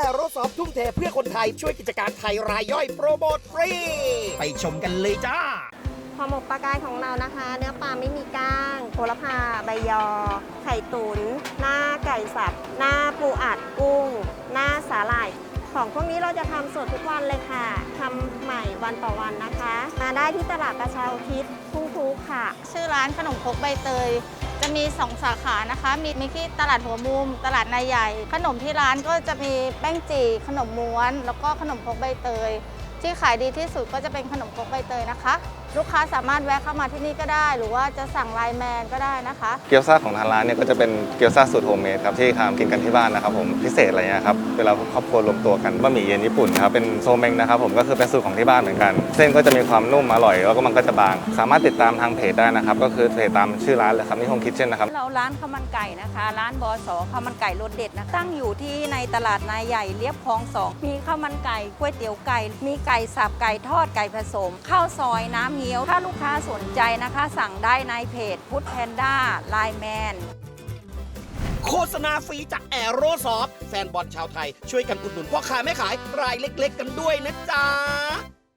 แอโรซอฟทุ่มเทเพื่อคนไทยช่วยกิจการไทยรายย่อยโปรโมทฟรี ไปชมกันเลยจ้าห่อหมกปลากายของเรานะคะ เนื้อปลาไม่มีก้างโหระพาใบยอ ไข่ตุนหน้าไก่สับ หน้าปูอัดกุ้ง หน้าสาหร่าย ของพวกนี้เราจะทำสดทุกวันเลยค่ะทำใหม่วันต่อวันนะคะ มาได้ที่ตลาดกระเช้าทิศทุ่งทุกค่ะ ชื่อร้านขนมครกใบเตย จะมี 2 สาขานะคะ มีมีที่ตลาดหัวมุม ตลาดนายใหญ่ ขนมที่ร้านก็จะมีแป้งจี่ขนมม้วน แล้วก็ขนมครกใบเตย ที่ขายดีที่สุดก็จะเป็นขนมครกใบเตยนะคะ ลูกค้าสามารถแวะเข้ามาที่นี่ก็ได้ หรือว่าจะสั่งไลน์แมนก็ได้นะคะ เกี๊ยวซ่าของทางร้านเนี่ยก็จะเป็นเกี๊ยวซ่าสูตรโฮมเมดครับที่ทำกินกันที่บ้านนะครับผมพิเศษอะไรเงี้ยครับเวลาครอบครัวรวมตัวกันบะหมี่เย็นญี่ปุ่นครับเป็นโซเมงนะครับผมก็คือเป็นสูตรของที่บ้านเหมือนกัน เส้นก็จะมีความนุ่มอร่อยแล้วก็มันก็จะบาง สามารถติดตามทางเพจได้นะครับก็คือเพจตามชื่อร้านเลยครับนิฮงคิทเช่นนะครับเราร้านข้าวมันไก่นะคะ ร้านบอสอข้าวมันไก่รสเด็ดนะคะตั้งอยู่ที่ในตลาดนายใหญ่เลียบคลองสองมีข้าวมันไก่ก๋วยเตี๋ยวไก่ มีไก่สับไก่ทอดไก่ผสมข้าวซอยน้ำเงี้ยว ถ้าลูกค้าสนใจนะคะ สั่งได้ในเพจพุทธแพนด้าไลแมนโฆษณาฟรีจากแอโรซอฟแฟนบอลชาวไทย ช่วยกันอุดหนุนพ่อค้าแม่ขายรายเล็ก ๆ กันด้วยนะจ๊ะ